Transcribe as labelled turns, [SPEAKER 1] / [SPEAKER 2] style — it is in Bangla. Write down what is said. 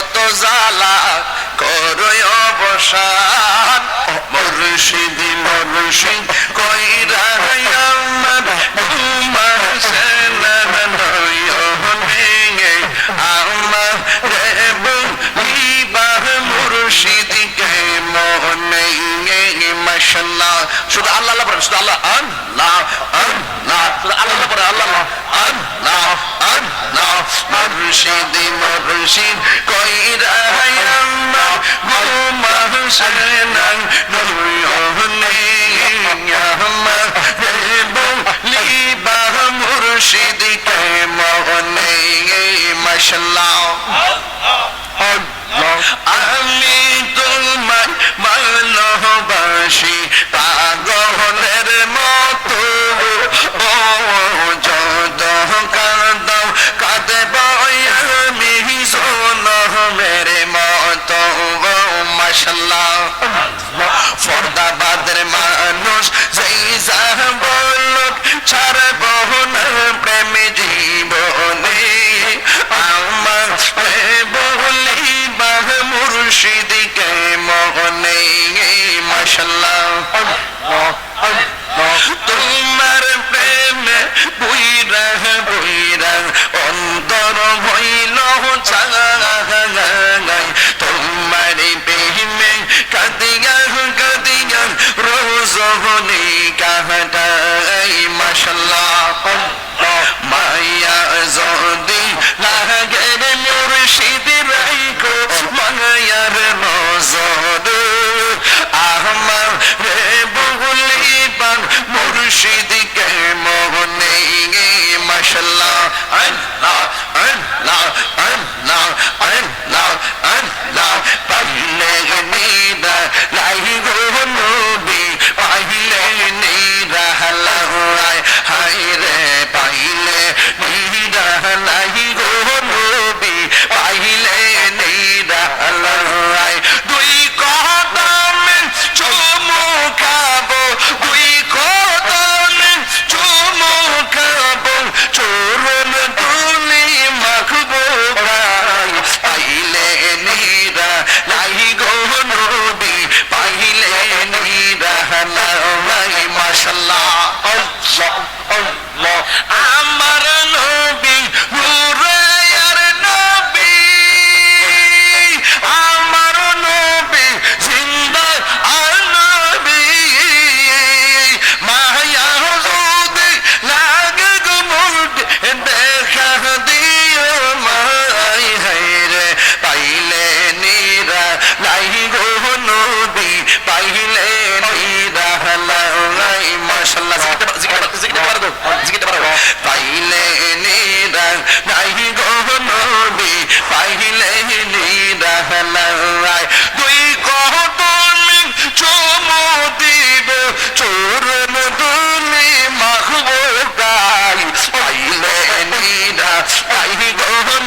[SPEAKER 1] কত জালা করয় অবসান। মরুষিদি মরুষি কইরা আমার তোমার সেনা নয় ভেঙে আমার আল্লাহ আল্লাহ আল্লাহ
[SPEAKER 2] আল্লাহ
[SPEAKER 1] আল্লাহ। আল্লাহ
[SPEAKER 2] আল্লাহ আল্লাহ
[SPEAKER 1] আল্লাহ আল্লাহ খুশির কইর আহায়াম্মা গুমা হুসেনাং নহুই কে মহনে মাশাল্লাহ। মাশাল্লাহ এই মশলা মাইয়া জদি লাগের মুর্শিদ রাইকো মায়ার নজর। আমার রে বহুলি পান মুর্শিদি big over